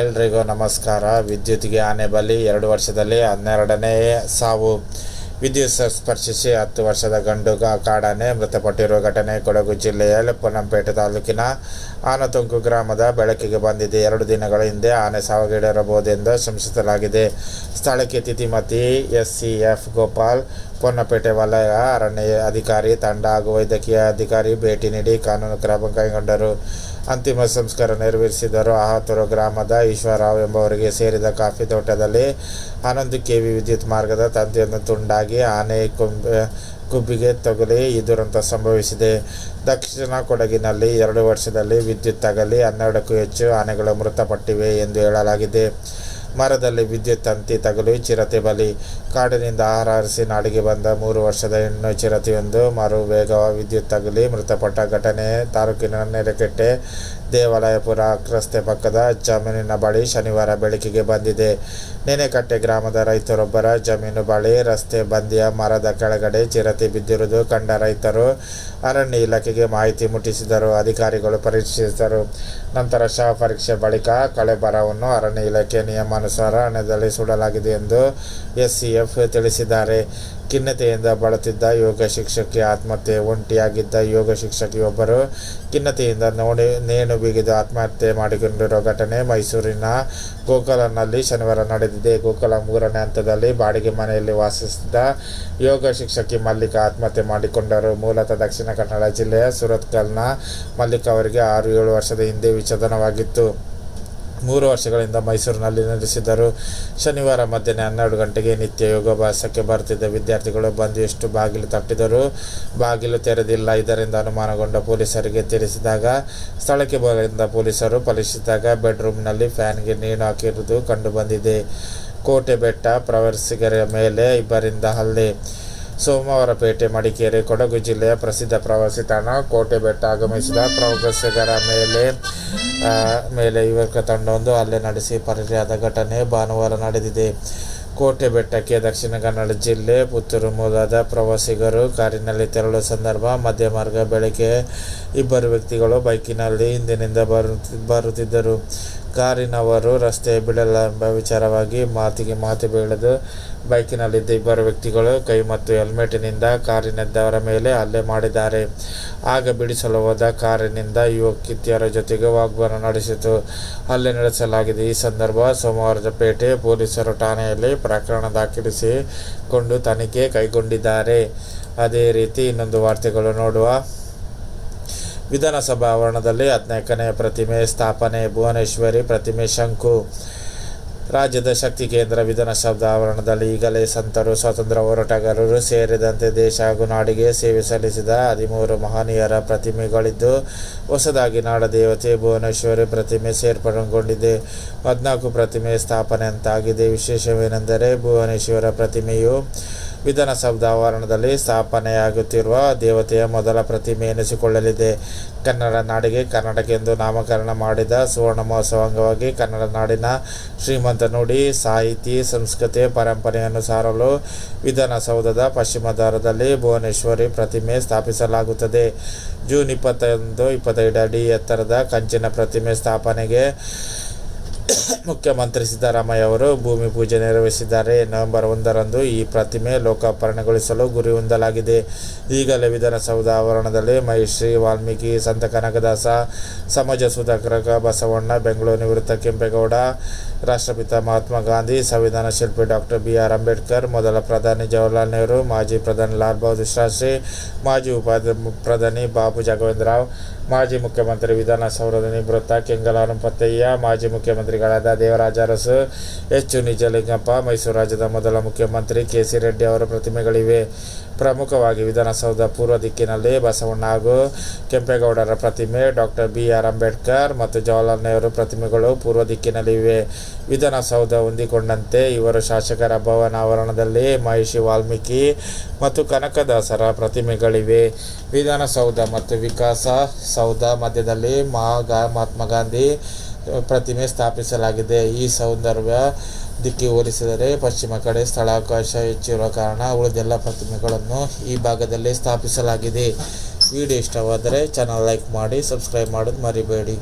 ಎಲ್ರಿಗೂ ನಮಸ್ಕಾರ. ವಿದ್ಯುತ್ಗೆ ಆನೆ ಬಲಿ ಎರಡು ವರ್ಷದಲ್ಲಿ ಹನ್ನೆರಡನೇ ಸಾವು. ವಿದ್ಯುತ್ ಸ್ಪರ್ಶಿಸಿ ಹತ್ತು ವರ್ಷದ ಗಂಡು ಗ- ಕಾಡಾನೆ ಮೃತಪಟ್ಟಿರುವ ಘಟನೆ ಕೊಡಗು ಜಿಲ್ಲೆಯ ಪೊನ್ನಂಪೇಟೆ ತಾಲೂಕಿನ ಆನತುಂಕು ಗ್ರಾಮದ ಬೆಳಕಿಗೆ ಬಂದಿದೆ. ಎರಡು ದಿನಗಳ ಹಿಂದೆ ಆನೆ ಸಾವಗೀಡಿರಬಹುದೆಂದು ಶಂಸಿಸಲಾಗಿದೆ. ಸ್ಥಳಕ್ಕೆ Thithimathi S C F Gopal, Ponnapete ವಲಯ ಅರಣ್ಯ ಅಧಿಕಾರಿ, ತಂಡ ಹಾಗೂ ವೈದ್ಯಕೀಯ ಅಧಿಕಾರಿ ಭೇಟಿ ನೀಡಿ ಕಾನೂನು ಕ್ರಮ ಕೈಗೊಂಡರು. ಅಂತಿಮ ಸಂಸ್ಕಾರ ನೆರವೇರಿಸಿದರು. ಆಹತರು ಗ್ರಾಮದ ಈಶ್ವರರಾವ್ ಎಂಬವರಿಗೆ ಸೇರಿದ ಕಾಫಿ ತೋಟದಲ್ಲಿ ಹನ್ನೊಂದು ಕೆವಿ ವಿದ್ಯುತ್ ಮಾರ್ಗದ ತಂತಿಯನ್ನು ತುಂಡಾಗಿ ಆನೆ ಕುಂಬೆ ಕುಬ್ಬಿಗೆ ತಗುಲಿ ಈ ದುರಂತ ಸಂಭವಿಸಿದೆ. ದಕ್ಷಿಣ ಕೊಡಗಿನಲ್ಲಿ ಎರಡು ವರ್ಷದಲ್ಲಿ ವಿದ್ಯುತ್ ತಗಲಿ ಹನ್ನೆರಡಕ್ಕೂ ಹೆಚ್ಚು ಆನೆಗಳು ಮೃತಪಟ್ಟಿವೆ ಎಂದು ಹೇಳಲಾಗಿದೆ. ಮರದಲ್ಲಿ ವಿದ್ಯುತ್ ತಂತಿ ತಗುಲಿ ಚಿರತೆ ಬಲಿ ಕಾಡಿನಿಂದ ಆಹಾರ ಹರಿಸಿ ನಾಡಿಗೆ ಬಂದ ಮೂರು ವರ್ಷದ ಹೆಣ್ಣು ಚಿರತೆಯೊಂದು ಮರು ವೇಗವ ವಿದ್ಯುತ್ ತಗಲಿ ಮೃತಪಟ್ಟ ಘಟನೆ ತಾಲೂಕಿನ ನೆರೆಕೆಟ್ಟೆ ದೇವಾಲಯಪುರ ರಸ್ತೆ ಪಕ್ಕದ ಜಮೀನಿನ ಬಳಿ ಶನಿವಾರ ಬೆಳಕಿಗೆ ಬಂದಿದೆ. ನೆನೆಕಟ್ಟೆ ಗ್ರಾಮದ ರೈತರೊಬ್ಬರ ಜಮೀನು ಬಳಿ ರಸ್ತೆ ಬಂದಿಯ ಮರದ ಕೆಳಗಡೆ ಚಿರತೆ ಬಿದ್ದಿರುವುದು ಕಂಡ ರೈತರು ಅರಣ್ಯ ಇಲಾಖೆಗೆ ಮಾಹಿತಿ ಮುಟ್ಟಿಸಿದರು. ಅಧಿಕಾರಿಗಳು ಪರಿಶೀಲಿಸಿದರು. ನಂತರ ಶವ ಪರೀಕ್ಷೆ ಬಳಿಕ ಕಳೆಬರವನ್ನು ಅರಣ್ಯ ಇಲಾಖೆ ನಿಯಮಾನುಸಾರ ಅರಣ್ಯದಲ್ಲಿ ಸುಡಲಾಗಿದೆ ಎಂದು ಎಸ್ಸಿಎಫ್ ತಿಳಿಸಿದ್ದಾರೆ. ಖಿನ್ನತೆಯಿಂದ ಬಳತಿದ್ದ ಯೋಗ ಶಿಕ್ಷಕಿ ಆತ್ಮಹತ್ಯೆ ಒಂಟಿಯಾಗಿದ್ದ ಯೋಗ ಶಿಕ್ಷಕಿಯೊಬ್ಬರು ಖಿನ್ನತೆಯಿಂದ ನೋಡಿ ನೇಣು ಬಿಗಿದು ಆತ್ಮಹತ್ಯೆ ಮಾಡಿಕೊಂಡಿರುವ ಘಟನೆ ಮೈಸೂರಿನ ಗೋಕಲನಲ್ಲಿ ಶನಿವಾರ ನಡೆದಿದೆ. ಗೋಕಲ ಮೂರನೇ ಹಂತದಲ್ಲಿ ಬಾಡಿಗೆ ಮನೆಯಲ್ಲಿ ವಾಸಿಸಿದ್ದ ಯೋಗ ಶಿಕ್ಷಕಿ ಮಲ್ಲಿಕಾ ಆತ್ಮಹತ್ಯೆ ಮಾಡಿಕೊಂಡರು. ಮೂಲತಃ ದಕ್ಷಿಣ ಕನ್ನಡ ಜಿಲ್ಲೆಯ ಸುರತ್ಕಲ್ನ ಮಲ್ಲಿಕಾ ಅವರಿಗೆ ಆರು ಏಳು ವರ್ಷದ ಹಿಂದೆ ವಿಚ್ಛೇದನವಾಗಿತ್ತು. ಮೂರು ವರ್ಷಗಳಿಂದ ಮೈಸೂರಿನಲ್ಲಿ ನೆಲೆಸಿದ್ದರು. ಶನಿವಾರ ಮಧ್ಯಾಹ್ನ ಹನ್ನೆರಡು ಗಂಟೆಗೆ ನಿತ್ಯ ಯೋಗಾಭ್ಯಾಸಕ್ಕೆ ಬರುತ್ತಿದ್ದ ವಿದ್ಯಾರ್ಥಿಗಳು ಬಂದು ಎಷ್ಟು ಬಾಗಿಲು ತಟ್ಟಿದರು? ಬಾಗಿಲು ತೆರೆದಿಲ್ಲ. ಇದರಿಂದ ಅನುಮಾನಗೊಂಡ ಪೊಲೀಸರಿಗೆ ತಿಳಿಸಿದಾಗ, ಸ್ಥಳಕ್ಕೆ ಬಂದ ಪೊಲೀಸರು ಪರಿಶೀಲಿಸಿದಾಗ ಬೆಡ್ರೂಮ್ನಲ್ಲಿ ಫ್ಯಾನ್ಗೆ ನೀರು ಹಾಕಿರುವುದು ಕಂಡುಬಂದಿದೆ. ಕೋಟೆ ಬೆಟ್ಟ ಪ್ರವಾಸಿಗರ ಮೇಲೆ ಇಬ್ಬರಿಂದ ಹಲ್ಲೆ ಸೋಮವಾರಪೇಟೆ ಮಡಿಕೇರಿ, ಕೊಡಗು ಜಿಲ್ಲೆಯ ಪ್ರಸಿದ್ಧ ಪ್ರವಾಸಿ ತಾಣ ಕೋಟೆ ಬೆಟ್ಟ ಆಗಮಿಸಿದ ಪ್ರವಾಸಿಗರ ಮೇಲೆ ಮೇಲೆ ಯುವಕ ತಂಡವೊಂದು ಹಲ್ಲೆ ನಡೆಸಿ ಪರಾರಿಯಾದ ಘಟನೆ ಭಾನುವಾರ ನಡೆದಿದೆ. ಕೋಟೆ ಬೆಟ್ಟಕ್ಕೆ ದಕ್ಷಿಣ ಕನ್ನಡ ಜಿಲ್ಲೆ ಪುತ್ತೂರು ಮೂಲದ ಪ್ರವಾಸಿಗರು ಕಾರಿನಲ್ಲಿ ತೆರಳುವ ಸಂದರ್ಭ ಮಧ್ಯ ಮಾರ್ಗ ಬೆಳಗ್ಗೆ ಇಬ್ಬರು ವ್ಯಕ್ತಿಗಳು ಬೈಕಿನಲ್ಲಿ ಹಿಂದಿನಿಂದ ಬರುತ್ತಿ, ಬರುತ್ತಿದ್ದರು. ಕಾರಿನವರು ರಸ್ತೆ ಬಿಡಲ್ಲ ಎಂಬ ವಿಚಾರವಾಗಿ ಮಾತಿಗೆ ಮಾತು ಬೀಳದು ಬೈಕಿನಲ್ಲಿದ್ದ ಇಬ್ಬರು ವ್ಯಕ್ತಿಗಳು ಕೈ ಮತ್ತು ಹೆಲ್ಮೆಟಿನಿಂದ ಕಾರಿನದ್ದವರ ಮೇಲೆ ಹಲ್ಲೆ ಮಾಡಿದ್ದಾರೆ. ಆಗ ಬಿಡಿಸಲು ಹೋದ ಕಾರಿನಿಂದ ಯುವಕಿಯರ ಜೊತೆಗೆ ವಾಗ್ಬಾನ ನಡೆಸಿತು. ಹಲ್ಲೆ ನಡೆಸಲಾಗಿದೆ. ಈ ಸಂದರ್ಭ ಸೋಮವಾರದ ಪೇಟೆ ಪೊಲೀಸರು ಠಾಣೆಯಲ್ಲಿ ಪ್ರಕರಣ ದಾಖಲಿಸಿಕೊಂಡು ತನಿಖೆ ಕೈಗೊಂಡಿದ್ದಾರೆ. ಅದೇ ರೀತಿ ಇನ್ನೊಂದು ವಾರ್ತೆಗಳು ನೋಡುವ ವಿಧಾನಸಭಾ ಆವರಣದಲ್ಲಿ ಹದಿನಾಲ್ಕನೇ ಪ್ರತಿಮೆ ಸ್ಥಾಪನೆ ಭುವನೇಶ್ವರಿ ಪ್ರತಿಮೆ ಶಂಕು. ರಾಜ್ಯದ ಶಕ್ತಿ ಕೇಂದ್ರ ವಿಧಾನಸೌಧ ಆವರಣದಲ್ಲಿ ಈಗಲೇ ಸಂತರು, ಸ್ವಾತಂತ್ರ್ಯ ಹೋರಾಟಗಾರರು ಸೇರಿದಂತೆ ದೇಶ ಹಾಗೂ ನಾಡಿಗೆ ಸೇವೆ ಸಲ್ಲಿಸಿದ ಹದಿಮೂರು ಮಹನೀಯರ ಪ್ರತಿಮೆಗಳಿದ್ದು, ಹೊಸದಾಗಿ ನಾಡದೇವತೆ ಭುವನೇಶ್ವರಿ ಪ್ರತಿಮೆ ಸೇರ್ಪಡೆಗೊಂಡಿದೆ. ಹದಿನಾಲ್ಕು ಪ್ರತಿಮೆ ಸ್ಥಾಪನೆ ಅಂತಾಗಿದೆ ವಿಶೇಷವೇನೆಂದರೆ ಭುವನೇಶ್ವರ ಪ್ರತಿಮೆಯು ವಿಧಾನಸೌಧ ಆವರಣದಲ್ಲಿ ಸ್ಥಾಪನೆಯಾಗುತ್ತಿರುವ ದೇವತೆಯ ಮೊದಲ ಪ್ರತಿಮೆ ಎನಿಸಿಕೊಳ್ಳಲಿದೆ. ಕನ್ನಡ ನಾಡಿಗೆ ಕನ್ನಡಕ್ಕೆಂದು ನಾಮಕರಣ ಮಾಡಿದ ಸುವರ್ಣ ಮಹೋತ್ಸವ ಅಂಗವಾಗಿ ಕನ್ನಡ ನಾಡಿನ ಶ್ರೀಮಂತ ನುಡಿ, ಸಾಹಿತಿ, ಸಂಸ್ಕೃತಿ, ಪರಂಪರೆಯನ್ನು ಸಾರಲು ವಿಧಾನಸೌಧದ ಪಶ್ಚಿಮ ದಾರದಲ್ಲಿ ಭುವನೇಶ್ವರಿ ಪ್ರತಿಮೆ ಸ್ಥಾಪಿಸಲಾಗುತ್ತದೆ. ಜೂನ್ ಇಪ್ಪತ್ತೊಂದು, ಇಪ್ಪತ್ತೈದು ಅಡಿ ಎತ್ತರದ ಕಂಚಿನ ಪ್ರತಿಮೆ ಸ್ಥಾಪನೆಗೆ ಮುಖ್ಯಮಂತ್ರಿ ಸಿದ್ದರಾಮಯ್ಯ ಅವರು ಭೂಮಿ ಪೂಜೆ ನೆರವೇರಿಸಿದ್ದಾರೆ. ನವೆಂಬರ್ ಒಂದರಂದು ಈ ಪ್ರತಿಮೆ ಲೋಕಾರ್ಪಣೆಗೊಳಿಸಲು ಗುರಿ ಹೊಂದಲಾಗಿದೆ. ಈಗಲೇ ವಿಧಾನಸೌಧ ಆವರಣದಲ್ಲಿ ಮಹಿಶ್ರೀ ವಾಲ್ಮೀಕಿ, ಸಂತ ಕನಕದಾಸ ಸಮಾಜ ಸುಧಾಕರ ಬಸವಣ್ಣ, ಬೆಂಗಳೂರು ನಿವೃತ್ತ ಕೆಂಪೇಗೌಡ ರಾಷ್ಟ್ರಪಿತ ಮಹಾತ್ಮ ಗಾಂಧಿ ಸಂವಿಧಾನ ಶಿಲ್ಪಿ ಡಾಕ್ಟರ್ ಬಿ ಆರ್ ಅಂಬೇಡ್ಕರ್, ಮೊದಲ ಪ್ರಧಾನಿ ಜವಾಹರಲಾಲ್ ನೆಹರು, ಮಾಜಿ ಪ್ರಧಾನಿ ಲಾಲ್ ಬಹದ್ದೂರ್ ಶಾಸ್ತ್ರಿ, ಮಾಜಿ ಉಪಾಧ್ಯ ಪ್ರಧಾನಿ ಬಾಬು ಜಗವೇಂದ್ರರಾವ್ ಮಾಜಿ ಮುಖ್ಯಮಂತ್ರಿ ವಿಧಾನಸೌಧದ ನಿವೃತ್ತ ಕೆಂಗಲಾರು ಪತ್ತಯ್ಯ, ಮಾಜಿ ಮುಖ್ಯಮಂತ್ರಿಗಳಾದ ದೇವರಾಜ ಅರಸು ಎಚ್ ನಿಜಲಿಂಗಪ್ಪ, ಮೈಸೂರು ರಾಜ್ಯದ ಮೊದಲ ಮುಖ್ಯಮಂತ್ರಿ ಕೆ ಸಿ ರೆಡ್ಡಿ ಅವರ ಪ್ರತಿಮೆಗಳಿವೆ. ಪ್ರಮುಖವಾಗಿ ವಿಧಾನಸೌಧ ಪೂರ್ವ ದಿಕ್ಕಿನಲ್ಲಿ ಬಸವಣ್ಣ ಹಾಗೂ ಕೆಂಪೇಗೌಡರ ಪ್ರತಿಮೆ ಡಾಕ್ಟರ್ ಬಿ ಆರ್ ಅಂಬೇಡ್ಕರ್ ಮತ್ತು ಜವಾಹರಲಾಲ್ ನೆಹರು ಪ್ರತಿಮೆಗಳು ಪೂರ್ವ ದಿಕ್ಕಿನಲ್ಲಿವೆ. ವಿಧಾನಸೌಧ ಹೊಂದಿಕೊಂಡಂತೆ ಇವರು ಶಾಸಕರ ಭವನ ಆವರಣದಲ್ಲಿ ಮಹಿಷಿ ವಾಲ್ಮೀಕಿ ಮತ್ತು ಕನಕದಾಸರ ಪ್ರತಿಮೆಗಳಿವೆ. ವಿಧಾನಸೌಧ ಮತ್ತು ವಿಕಾಸ ಸೌಧ ಮಧ್ಯದಲ್ಲಿ ಮಹಾ ಮಹಾತ್ಮ ಗಾಂಧಿ ಪ್ರತಿಮೆ ಸ್ಥಾಪಿಸಲಾಗಿದೆ. ಈ ಸೌಂದರ್ಯ ದಿಕ್ಕಿ ಹೋಲಿಸಿದರೆ ಪಶ್ಚಿಮ ಕಡೆ ಸ್ಥಳಾವಕಾಶ ಹೆಚ್ಚಿರುವ ಕಾರಣ ಉಳಿದೆಲ್ಲ ಪ್ರತಿಮೆಗಳನ್ನು ಈ ಭಾಗದಲ್ಲಿ ಸ್ಥಾಪಿಸಲಾಗಿದೆ. ವಿಡಿಯೋ ಇಷ್ಟವಾದರೆ ಚಾನಲ್ ಲೈಕ್ ಮಾಡಿ ಸಬ್ಸ್ಕ್ರೈಬ್ ಮಾಡೋದು ಮರಿಬೇಡಿ.